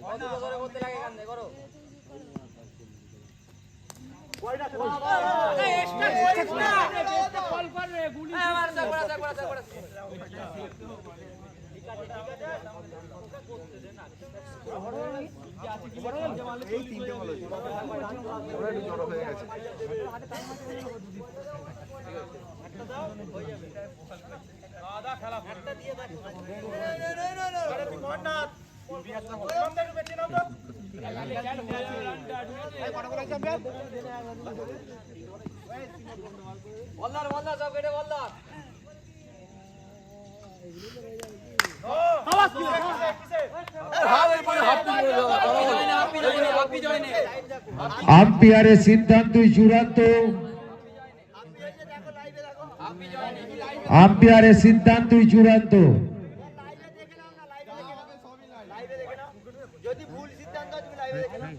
ভালো করে করতে লাগে কান্দে করো বলদার বলদার সব কেটে বলদার আম্পায়ারের সিদ্ধান্তই চূড়ান্ত। আম্পায়ারের সিদ্ধান্তই চূড়ান্ত। যদি ভুল সিদ্ধান্ত তুমি লাইভে দেখে নাও।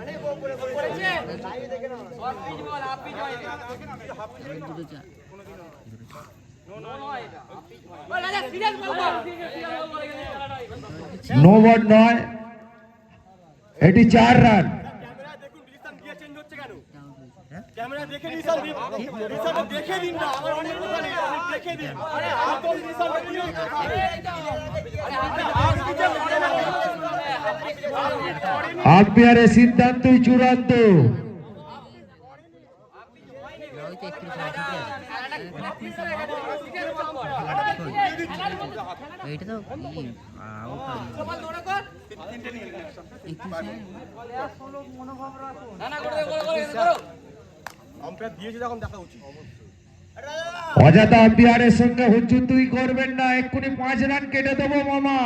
অনেক বউ করেছে? লাইভে দেখে নাও। Half pitch ball half pitch হয়। নো বল নয়। এটি চার রান। ক্যামেরা দেখে দিন। স্যার রিসার্ট দেখে দিন না আমার অনেক কথা নেই আপনি দেখে দিন আরে আসল রিসার্ট আম্পায়ারের সিদ্ধান্তই চূড়ান্ত। এইটা তো ই আউট না না করে করে করে করো। আম্পায়ার দিয়েছে যখন দেখা উচিত। অজাতা আম্পায়ারের সঙ্গে হুজ্জুত তুই করবেন না এক্ষুনি পাঁচ রান কেটে দেবো মামা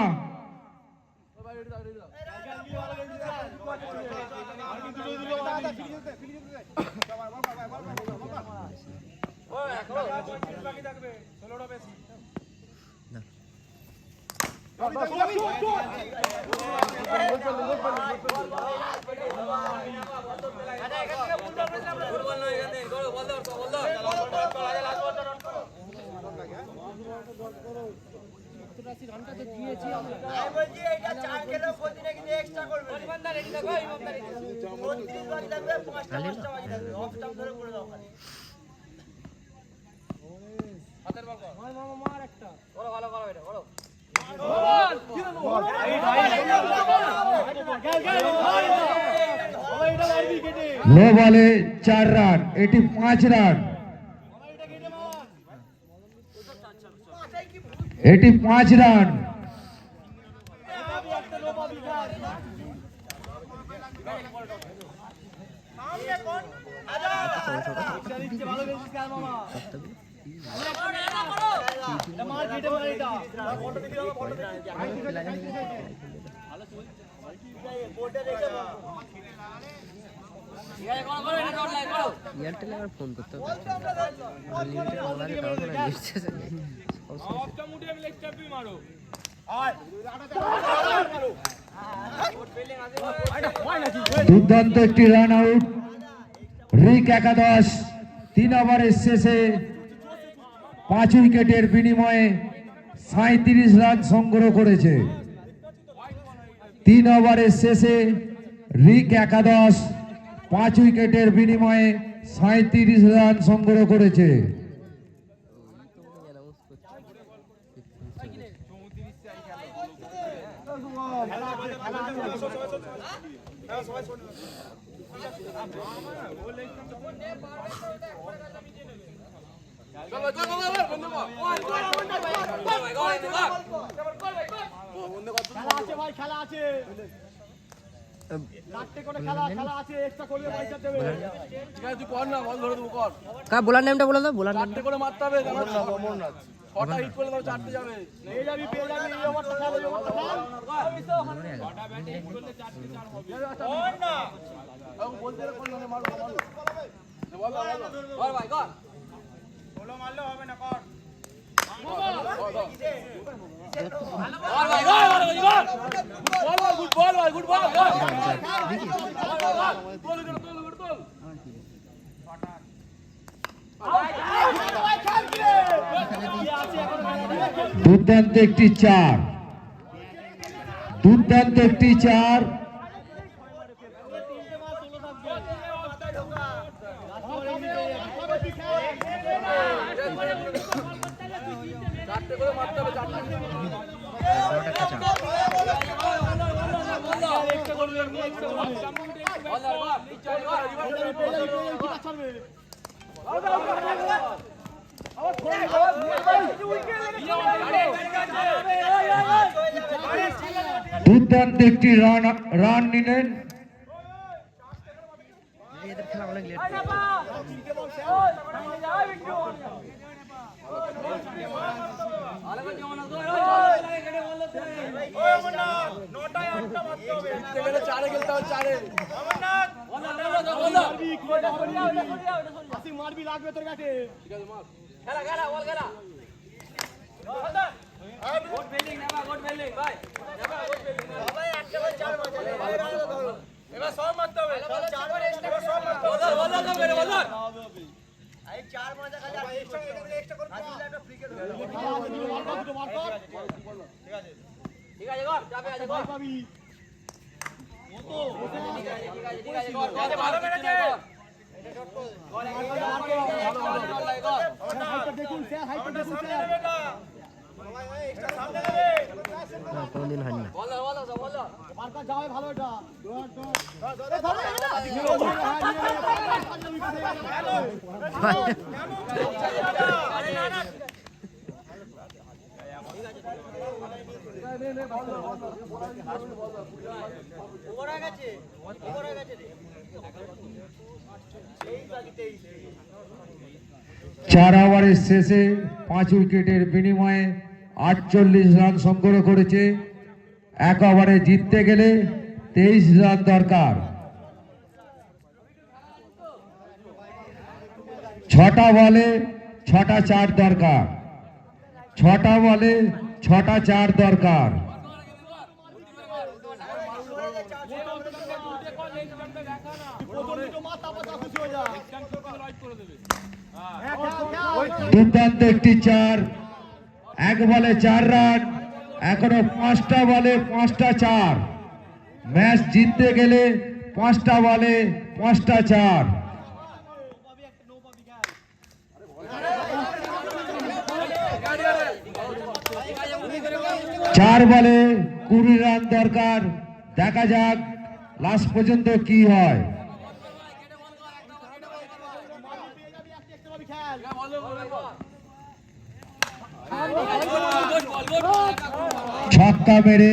ফুটবল নয় এখানে করো বলদার বলদার আমি বলছি এটা চার কেটে প্রতি নাকি এক্সট্রা করবে ইমানদার রেডি থাকো ইমানদার রেডি 32 বাজি লাগবে পাঁচটা পাঁচটা বাজি লাগবে অফ স্টাম্প ধরে করে দাও খালি হাতের বল কর মামা মার একটা করো ভালো করো এটা করো নো বলে চার রান এটি পাঁচ রান এটি পাঁচ রান ঠিক আছে করো করো এটা ডট লাইন করো এয়ারটেল আবার ফোন করতে হবে দুর্দান্ত একটি রান আউট রিক একাদশ, তিন ওভারের শেষে পাঁচ উইকেটের বিনিময়ে সাঁত্রিশ রান সংগ্রহ করেছে। তিন ওভারের শেষে রিক একাদশ, পাঁচ উইকেটের বিনিময়ে সাঁত্রিশ রান সংগ্রহ করেছে খেলা আছে ভাই খেলা আছে চারটে করে খেলা খেলা আছে এক্সট্রা করবে পয়সা দেবে ঠিক আছে তুই কর না বল ধরে দেবো কর কা বোলার নামটা বলে দাও বোলার নাম চারটে করে মারতে হবে ছটা হিট করলে তবে চারটে যাবে পেয়ে যাবি পেয়ে যাবি এই ওভারটা খেল এই ওভারটা খেল না বলতে কোন মারো মারো কর ভাই কর মারলে হবে না কর দুর্দান্ত একটি চার। দুর্দান্ত একটি চার। দুর্দান্ত একটি রান রান নিলেন এদের খেলা অনেক লেট ওই অমরনাথ নটায় আটটা মারতে হবে চারে খেলতে হবে চারে অমরনাথ মারবি মারবি লাগবে তোর কাছে সবাই একটা করে চার মারছে এবার সব মারতে হবে চার মারে এবার সব মারতে হবে এই চার মাঝে খালি আর এক্সট্রা এক্সট্রা করে হাজির একটা ফ্রিকে ধরে ভালো মেরেছে আমাদের সামনে নেবে না এক্সট্রা সামনে নেবে কোনোদিন হয়নি না আরে না না ওভার হয়ে গেছে ওভার হয়ে বাকি তেইশ চার ওভারের শেষে পাঁচ উইকেটের বিনিময়ে আটচল্লিশ রান সংগ্রহ করেছে। এক ওভারে জিততে গেলে তেইশ রান দরকার। ছটা বলে ছটা চার দরকার। ছটা বলে ছটা চার দরকার। দুর্দান্ত একটি চার। এক বলে চার রান, এখনও পাঁচটা বলে পাঁচটা চার। ম্যাচ জিততে গেলে পাঁচটা বলে পাঁচটা চার। চার বলে কুড়ি রান দরকার। দেখা যাক লাস্ট পর্যন্ত কি হয়। ছক্কা মেরে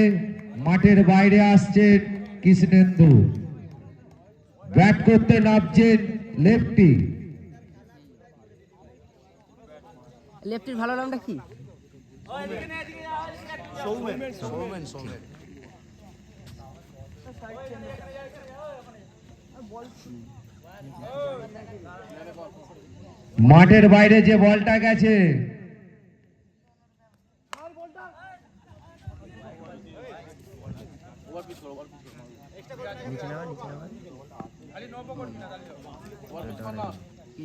মাঠের বাইরে আসছেন কৃষ্ণেন্দু। ব্যাট করতে নামছেন লেফটি। লেফটির ভালো নামটা কি? মাঠের বাইরে যে বলটা গেছে। নিচে নামা নিচে নামা কি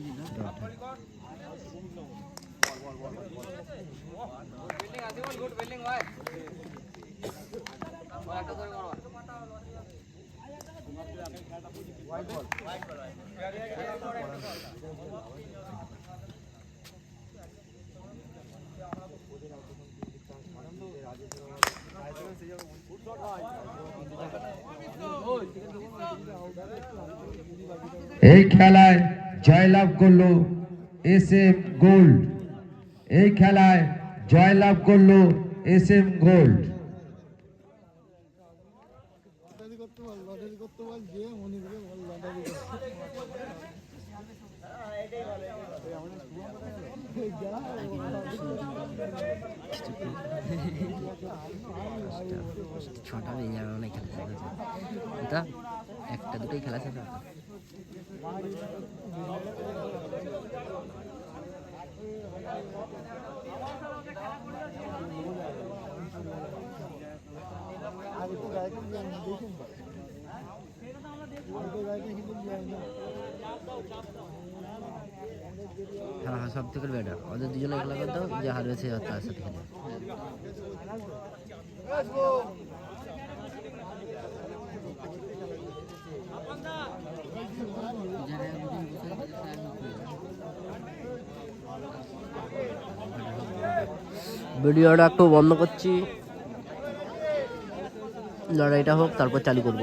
এই খেলায় জয়লাভ করল এস এম গোল্ড। এই খেলায় জয়লাভ করল এস এম গোল্ড। ছটা বেজে যাবে অনেক খেলা শেষ হয়েছে। একটা দুটোই খেলা শেষ हाँ हाँ सब थे बेटा और दूजन एक लगा तो जो हारे से होता है, सब थे ভিডিওটা একটু বন্ধ করছি। লড়াইটা হোক তারপর চালু করব।